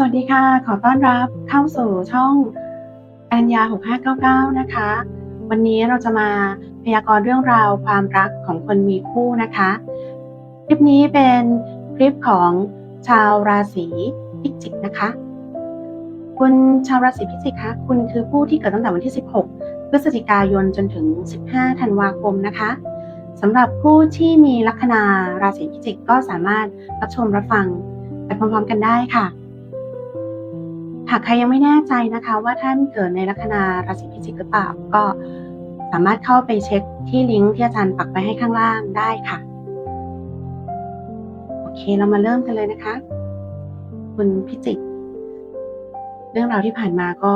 สวัสดีค่ะ ขอต้อนรับเข้าสู่ช่องอัญญา 6599 นะคะ วันนี้เราจะมาพยากรณ์เรื่องราวความรักของคนมีคู่นะคะ คลิปนี้เป็นคลิปของชาวราศีพิจิกนะคะ คุณชาวราศีพิจิกคะ คุณคือผู้ที่เกิดตั้งแต่วันที่ 16 พฤศจิกายนจนถึง 15 ธันวาคมนะคะสำหรับผู้ที่มีลัคนาราศีพิจิกก็สามารถรับชมรับฟังไปพร้อมๆกันได้ค่ะ หากใครยังไม่แน่ใจนะคะ ว่าท่านเกิดในลัคนาราศีพิจิกหรือเปล่าก็สามารถเข้าไปเช็คที่ลิงก์ที่อาจารย์ปักไว้ให้ข้างล่างได้ค่ะโอเคเรามาเริ่มกันเลยนะคะ คุณพิจิกเรื่องราวที่ผ่านมาก็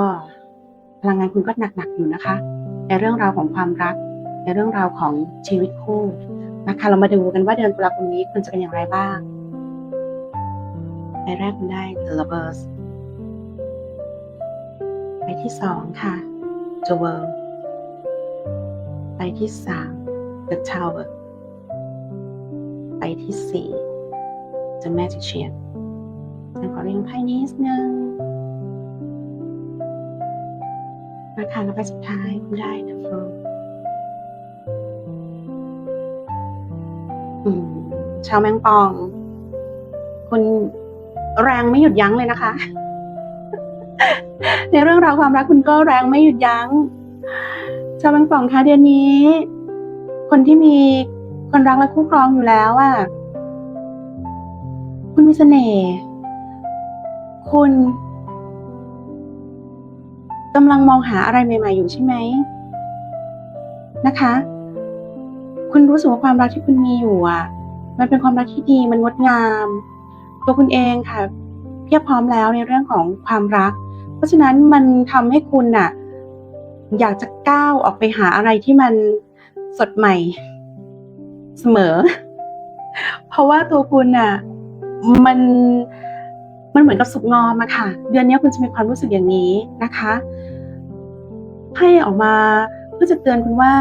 พลังงานคุณก็หนักๆอยู่นะคะ ในเรื่องราวของความรัก ในเรื่องราวของชีวิตคู่นะคะ เรามาดูกันว่าเดือนตุลาคมนี้คุณจะเป็นอย่างไรบ้างไปแรกคุณได้ The Lovers ไปที่สองค่ะ The World ไปที่สาม The Tower ไปที่สี่ The Magician ฉันขอเรียงไพ่นิดนึงนะคะแล้วไปสุดท้ายคุณได้ The Fool อืมชาวแมงปอง คุณแรงไม่หยุดยั้งเลยนะคะ ในเรื่องราวความรักคุณก็แรงไม่หยุดยัง้ง ชาวแมงปองคะเดือนนี้ คนที่มีคนรักและคู่ครองอยู่แล้วอะคุณมีเสน่ห์ คุณกำลังมองหาอะไรใหม่ ๆ อยู่ใช่ไหมนะคะ คุณรู้สึกว่าความรักที่คุณมีอยู่อะ มันเป็นความรักที่ดี มันงดงาม ตัวคุณเองค่ะ เพียบพร้อมแล้วในเรื่องของความรัก เพราะฉะนั้นมันทำให้คุณน่ะอยากจะก้าวออกไปหาอะไรที่มันสดใหม่เสมอ เพราะว่าตัวคุณน่ะมันมันเหมือนกับสุกงอมอะค่ะ เดือนนี้คุณจะมีความรู้สึกอย่างนี้นะคะให้ออกมาเพื่อจะเตือนคุณว่า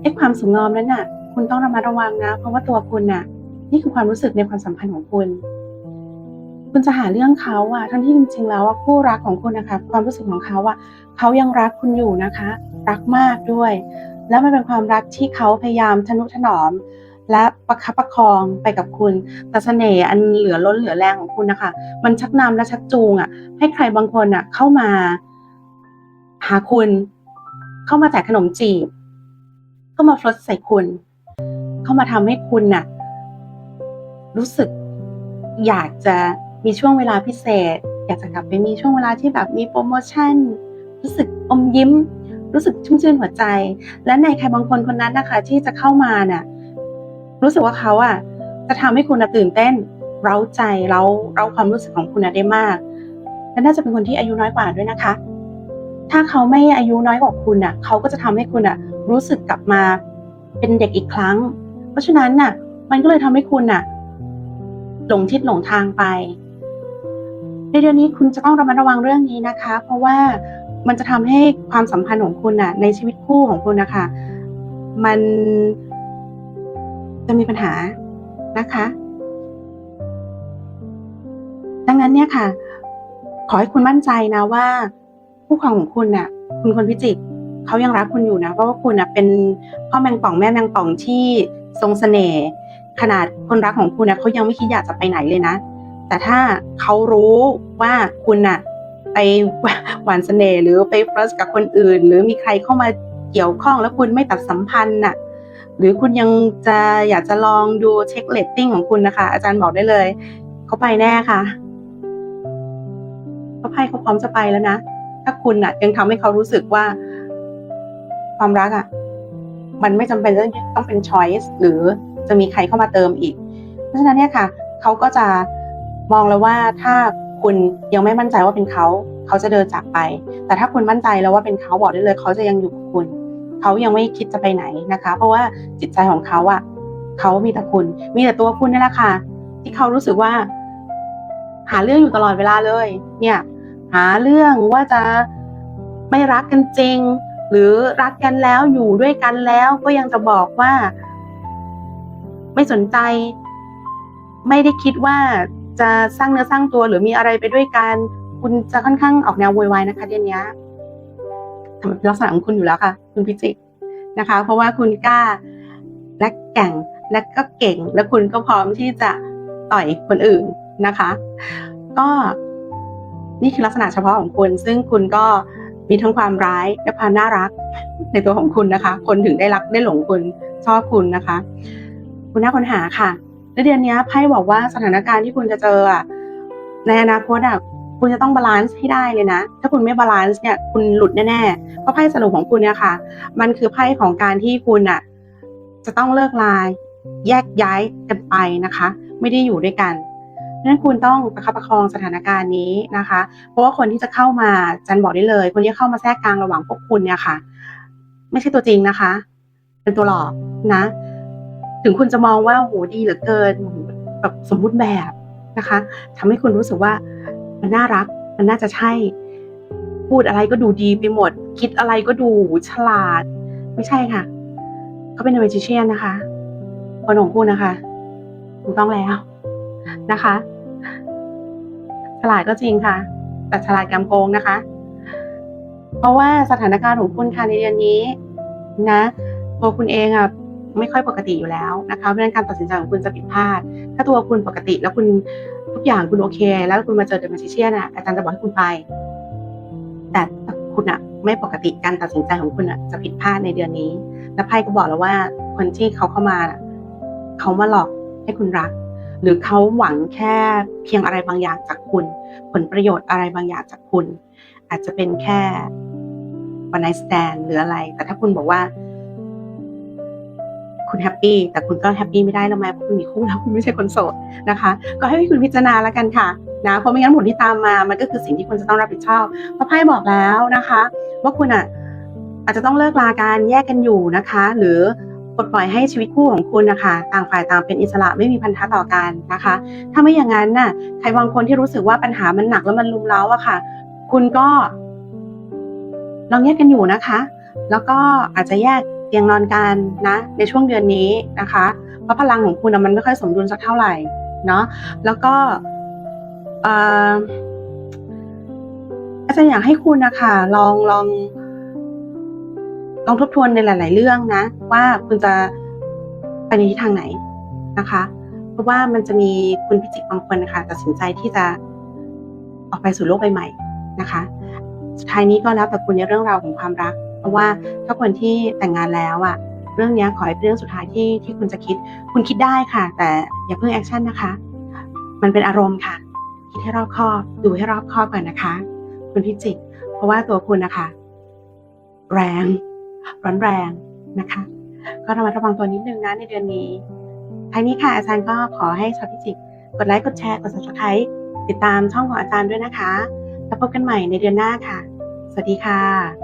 ไอ้ความสุกงอมนั้นน่ะ คุณต้องระมัดระวังนะ เพราะว่าตัวคุณน่ะ นี่คือความรู้สึกในความสัมพันธ์ของคุณ คุณจะหาเรื่องเขาอะทั้งที่จริงๆแล้วอะคู่รักของคุณนะคะความรู้สึกของเขาอะเขายังรักคุณอยู่นะคะ รักมากด้วย แล้วมันเป็นความรักที่เขาพยายามทนุถนอม และประคับประคองไปกับคุณแต่เสน่ห์อันเหลือล้นเหลือแรงของคุณนะคะ มันชักนำและชักจูงอะให้ใครบางคนอะเข้ามา หาคุณ เข้ามาแจกขนมจีบเข้ามาฟลดใส่คุณ เข้ามาทำให้คุณน่ะ รู้สึกอยากจะ มีช่วงเวลาพิเศษ อยากจะกลับไปมีช่วงเวลาที่แบบมีโปรโมชั่น รู้สึกอมยิ้ม รู้สึกชุ่มชื่นหัวใจ และในใครบางคนคนนั้นนะคะ ที่จะเข้ามาน่ะรู้สึกว่าเขาอะจะทำให้คุณตื่นเต้น เร้าใจเร้าเร้าความรู้สึกของคุณได้มากและน่าจะเป็นคนที่อายุน้อยกว่าด้วยนะคะ ถ้าเขาไม่อายุน้อยกว่าคุณน่ะ เขาก็จะทำให้คุณน่ะ รู้สึกกลับมาเป็นเด็กอีกครั้ง เพราะฉะนั้นน่ะ มันก็เลยทำให้คุณน่ะ หลงทิศหลงทางไป ในเดือนนี้คุณจะต้องระมัดระวังเรื่องนี้นะคะ เพราะว่ามันจะทำให้ความสัมพันธ์ของคุณน่ะ ในชีวิตคู่ของคุณนะคะ มันจะมีปัญหานะคะ ดังนั้นเนี่ยค่ะ ขอให้คุณมั่นใจนะว่าผู้ครองของคุณน่ะ คุณคนพิจิกเขายังรักคุณอยู่นะ เพราะว่าคุณน่ะเป็นพ่อแมงป่องแม่แมงป่องที่ทรงเสน่ห์ขนาดคนรักของคุณนะเขายังไม่คิดอยากจะไปไหนเลยนะ แต่ถ้าเขารู้ว่าคุณน่ะไปหวานเสน่ห์หรือไปเฟร์สกับคนอื่น หรือมีใครเข้ามาเกี่ยวข้องแล้วคุณไม่ตัดสัมพันธ์น่ะหรือคุณยังจะอยากจะลองดูเช็คเลตติ้งของคุณนะคะ อาจารย์บอกได้เลยเขาไปแน่ค่ะเขาไพ่เขาพร้อมจะไปแล้วนะถ้าคุณน่ะ ยังทำให้เขารู้สึกว่า ความรักอะ มันไม่จำเป็นต้องต้องเป็นช้อยส์หรือจะมีใครเข้ามาเติมอีก เพราะฉะนั้นเนี่ยค่ะเขาก็จะ มองแล้วว่าถ้าคุณยังไม่มั่นใจว่าเป็นเขาเขาจะเดินจากไป แต่ถ้าคุณมั่นใจแล้วว่าเป็นเขาบอกได้เลย เขาจะยังอยู่กับคุณเขายังไม่คิดจะไปไหนนะคะ เพราะว่าจิตใจของเขาอะเขามีแต่คุณ มีแต่ตัวคุณนี่แหละค่ะที่เขารู้สึกว่า หาเรื่องอยู่ตลอดเวลาเลย เนี่ย หาเรื่องว่าจะไม่รักกันจริง หรือรักกันแล้วอยู่ด้วยกันแล้วก็ยังจะบอกว่า ไม่สนใจ ไม่ได้คิดว่า จะสร้างเนื้อสร้างตัวหรือมีอะไรไปด้วยกัน คุณจะค่อนข้างออกแนวโวยวายนะคะเดือนนี้ลักษณะของคุณอยู่แล้วค่ะ คุณพิจิกนะคะ เพราะว่าคุณกล้าและแก่งและก็เก่ง และคุณก็พร้อมที่จะต่อยคนอื่นนะคะ ก็นี่คือลักษณะเฉพาะของคุณ ซึ่งคุณก็มีทั้งความร้ายและความน่ารักในตัวของคุณนะคะ คนถึงได้รักได้หลงคุณชอบคุณนะคะ คุณน่าค้นหาค่ะ และเดือนนี้ไพ่บอกว่าสถานการณ์ที่คุณจะเจอในอนาคตอะคุณจะต้องบาลานซ์ให้ได้เลยนะ ถ้าคุณไม่บาลานซ์เนี่ยคุณหลุดแน่ๆ เพราะไพ่สรุปของคุณเนี่ยค่ะ มันคือไพ่ของการที่คุณอะจะต้องเลิกลายแยกย้ายกันไปนะคะ ไม่ได้อยู่ด้วยกันนั้นคุณต้องประคับประคองสถานการณ์นี้นะคะ เพราะว่าคนที่จะเข้ามาจันบอกได้เลย คนที่เข้ามาแทรกกลางระหว่างพวกคุณเนี่ยค่ะ ไม่ใช่ตัวจริงนะคะ เป็นตัวหลอกนะ ถึงคุณจะมองว่าโหดีเหลือเกินแบบสมมุติแบบนะคะทำให้คุณรู้สึกว่ามันน่ารัก มันน่าจะใช่ พูดอะไรก็ดูดีไปหมด คิดอะไรก็ดูฉลาด ไม่ใช่ค่ะเขาเป็นเมจิเชียนนะคะคนของคุณนะคะถูกต้องแล้วนะคะ ฉลาดก็จริงค่ะ แต่ฉลาดกำโกงนะคะ เพราะว่าสถานการณ์ของคุณค่ะในเดือนนี้ นะตัวคุณเองอะ ไม่ค่อยปกติอยู่แล้วนะคะเพราะฉะนั้นการตัดสินใจของคุณจะผิดพลาด ถ้าตัวคุณปกติแล้วคุณทุกอย่างคุณโอเค แล้วคุณมาเจอเดอะแมจิเชียนอะอาจารย์จะบอกให้คุณไป แต่คุณอะไม่ปกติการตัดสินใจของคุณอะจะผิดพลาดในเดือนนี้ และไพ่ก็บอกแล้วว่าคนที่เขาเข้ามาเขามาหลอกให้คุณรัก หรือเขาหวังแค่เพียงอะไรบางอย่างจากคุณ ผลประโยชน์อะไรบางอย่างจากคุณ อาจจะเป็นแค่วันไนสแตนหรืออะไร แต่ถ้าคุณบอกว่า คุณแฮปปี้แต่คุณก็แฮปปี้ไม่ได้แล้วไหมเพราะคุณมีคู่แล้วคุณไม่ใช่คนโสดนะคะ ก็ให้คุณพิจารณาแล้วกันค่ะนะเพราะไม่งั้นผลที่ตามมามันก็คือสิ่งที่คุณจะต้องรับผิดชอบเพราะไพ่บอกแล้วนะคะ ว่าคุณอะอาจจะต้องเลิกลาการแยกกันอยู่นะคะ หรือปลดปล่อยให้ชีวิตคู่ของคุณนะคะ ต่างฝ่ายต่างเป็นอิสระไม่มีพันธะต่อกันนะคะ ถ้าไม่อย่างนั้นน่ะใครบางคนที่รู้สึกว่าปัญหามันหนักแล้วมันลุมเล้าอะค่ะ คุณก็ลองแยกกันอยู่นะคะ แล้วก็อาจจะแยก ตียงนอนกันนะในช่วงเดือนนี้นะคะ เพราะพลังของคุณนะมันไม่ค่อยสมดุลสักเท่าไหร่เนาะแล้วก็อาจารย์อยากให้คุณนะคะลองลองลองทบทวนในหลาย ๆ เรื่องนะ ว่าคุณจะไปในทิศทางไหนนะคะ เพราะว่ามันจะมีคุณพิจิกบางคนนะคะตัดสินใจที่จะออกไปสู่โลกใบใหม่นะคะ สุดท้ายนี้ก็แล้วแต่คุณในเรื่องราวของความรัก ราะว่าถ้าคนที่แต่งงานแล้วอะเรื่องนี้ขอให้เป็นเรื่องสุดท้ายที่ที่คุณจะคิด คุณคิดได้ค่ะ แต่อย่าเพิ่งแอคชั่นนะคะ มันเป็นอารมณ์ค่ะ คิดให้รอบคอบดูให้รอบคอบก่อนนะคะ คุณพิจิกเพราะว่าตัวคุณนะคะ แรง ร้อนแรงนะคะ ก็ระมัดระวังตัวนิดนึงนะในเดือนนี้ท้ายนี้ค่ะอาจารย์ก็ขอให้ชาวพิจิกกดไลค์กดแชร์กด subscribe ติดตามช่องของอาจารย์ด้วยนะคะ แล้วพบกันใหม่ในเดือนหน้าค่ะ สวัสดีค่ะ